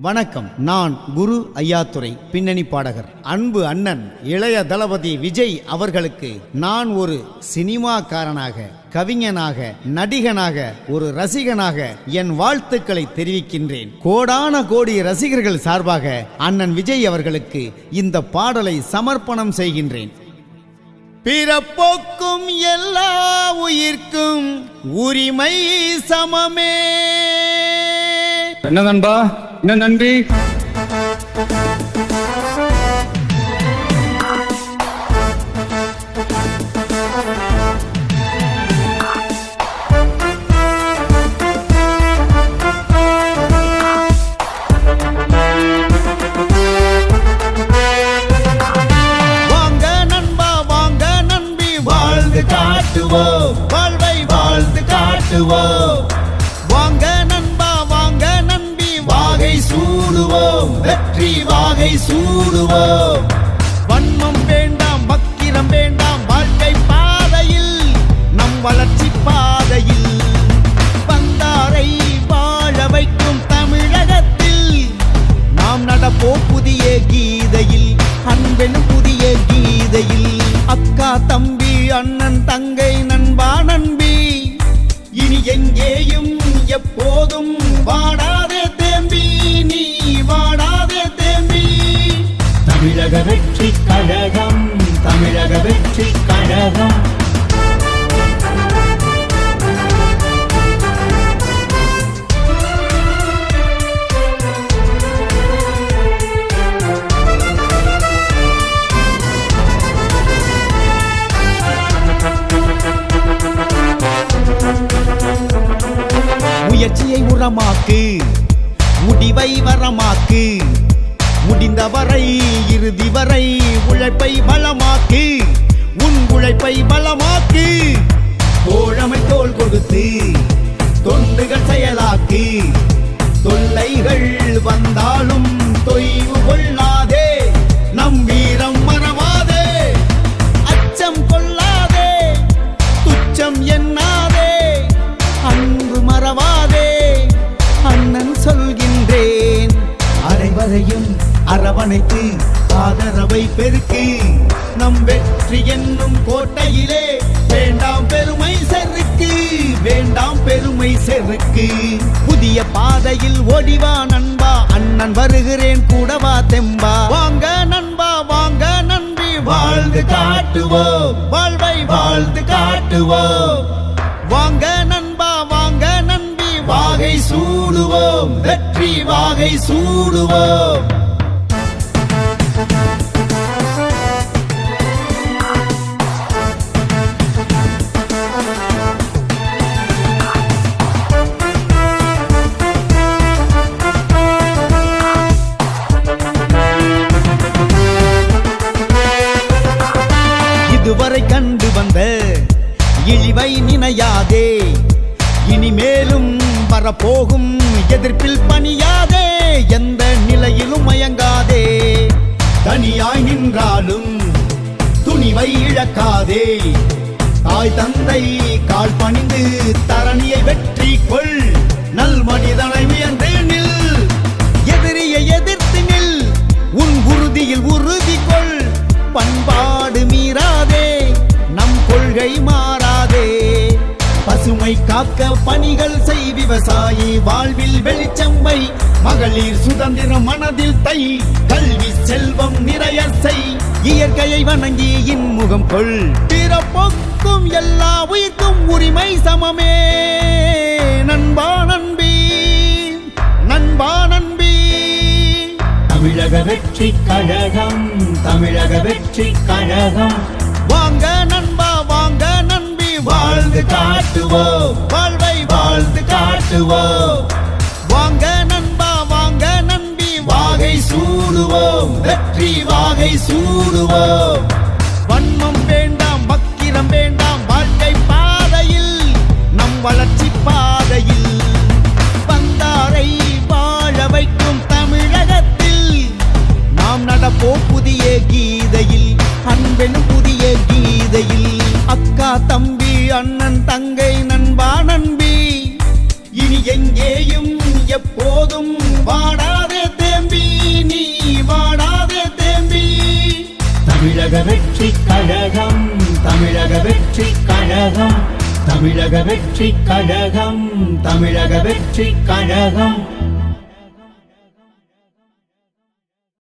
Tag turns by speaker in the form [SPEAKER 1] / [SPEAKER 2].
[SPEAKER 1] வணக்கம். நான் குரு ஐயாத்துறை பின்னணி பாடகர். அன்பு அண்ணன் இளைய தளபதி விஜய் அவர்களுக்கு நான் ஒரு சினிமாக்காரனாக கவிஞனாக நடிகனாக ஒரு ரசிகனாக என் வாழ்த்துக்களை தெரிவிக்கின்றேன். கோடான கோடி ரசிகர்கள் சார்பாக அண்ணன் விஜய் அவர்களுக்கு இந்த பாடலை சமர்ப்பணம் செய்கின்றேன். பிறப்போக்கும் எல்லா உயிர்க்கும் உரிமை சமமே.
[SPEAKER 2] என்ன நண்பா என்ன நன்றி?
[SPEAKER 1] வாங்க வாழ்ந்து காட்டுவோம். வாழ்வை வாழ்ந்து காட்டுவோம். சூடுவோம் வெற்றி வாகை சூடுவோம். வன்மம் வேண்டாம் வக்கிரம் வேண்டாம் வாழ்க்கை பாதையில் நம் வளர்ச்சி பாதையில். வந்தாரை வாழ வைக்கும் தமிழகத்தில் நாம் நடப்போம் புதிய கீதையில் அன்பெனும் புதிய கீதையில். அக்கா தம்பி அண்ணன் தங்கை நண்பா நண்பி இனி எங்கேயும் எப்போதும் வாடா வரமாக்கு முடிவை வரமாக்கு. முடிந்தவரை இறுதி வரை உழைப்பை அரவணைத்து ஆதரவை பெருக்கு நம் வெற்றி என்னும் கோட்டையிலே வேண்டாம் பெருமை செருக்கு வேண்டாம் பெருமை செருக்கு. புதிய பாதையில் ஓடிவா நண்பா. அண்ணன் வருகிறேன் கூடவா தெம்பா. வாங்க நண்பா வாங்க நன்றி. வாழ்ந்து காட்டுவோம். வாழ்வை வாழ்ந்து காட்டுவோம். வாங்க நண்பா வாங்க நன்றி. வாகை சூடுவோம். வெற்றி வாகை சூடுவோம். இதுவரை கண்டு வந்த இழிவை நினையாதே. இனிமேலும் வரப்போகும் எதிர்ப்பில் பணியாதே. எந்த நிலையிலும் மயங்காதே. தனியாய் நின்றாலும் துணிவை இழக்காதே. தாய் தந்தை கால் பணிந்து தரணியை வெற்றி கொள். நல் மனிதனை உயர்ந்து நில். எதிரியை எதிர்த்து நில். உன் உறுதியில் உறுதி காக்க பணிகள் செய் விவசாயி வாழ்வில் வெளிச்சம் வை. மகளிர் சுதந்திரம் மனதில் தை. கல்வி செல்வம் நிறைய செய். இயற்கையை வணங்கி இன்முகம் கொள். பிறப்பொக்கும் எல்லா உயிர்க்கும் உரிமை சமமே. நண்பா நண்பி. நண்பா நண்பி. தமிழக வெற்றி கழகம் தமிழக வெற்றி கழகம். வாங்க நண்பா வாங்க நம்பி வாழ்ந்து காட்டுவோம் வாழ்வை வாழ்ந்து காட்டுவோம் வாங்க நண்பா வாங்க நம்பி வாகை சூடுவோம் வெற்றி வாகை சூடுவோம் வன்மம் வேண்டாம் வக்கிரம் வேண்டாம் வாழ்க்கை பாதையில் நம் வளர்ச்சி பாதையில். வந்தாரை வாழ வைக்கும் தமிழகத்தில் நாம் நடப்போம் புதிய கீதையில் அன்பெனும் புதிய கீதையில். அக்கா தம்பி அண்ணன் தங்கை நண்பா நண்பி. இனி எங்கேயும் எப்போதும் வாடாதே தேம்பி. நீ வாடாதே தேம்பி. தமிழக வெற்றி கழகம் தமிழக வெற்றி கழகம் தமிழக வெற்றி கழகம் தமிழக வெற்றி கழகம்.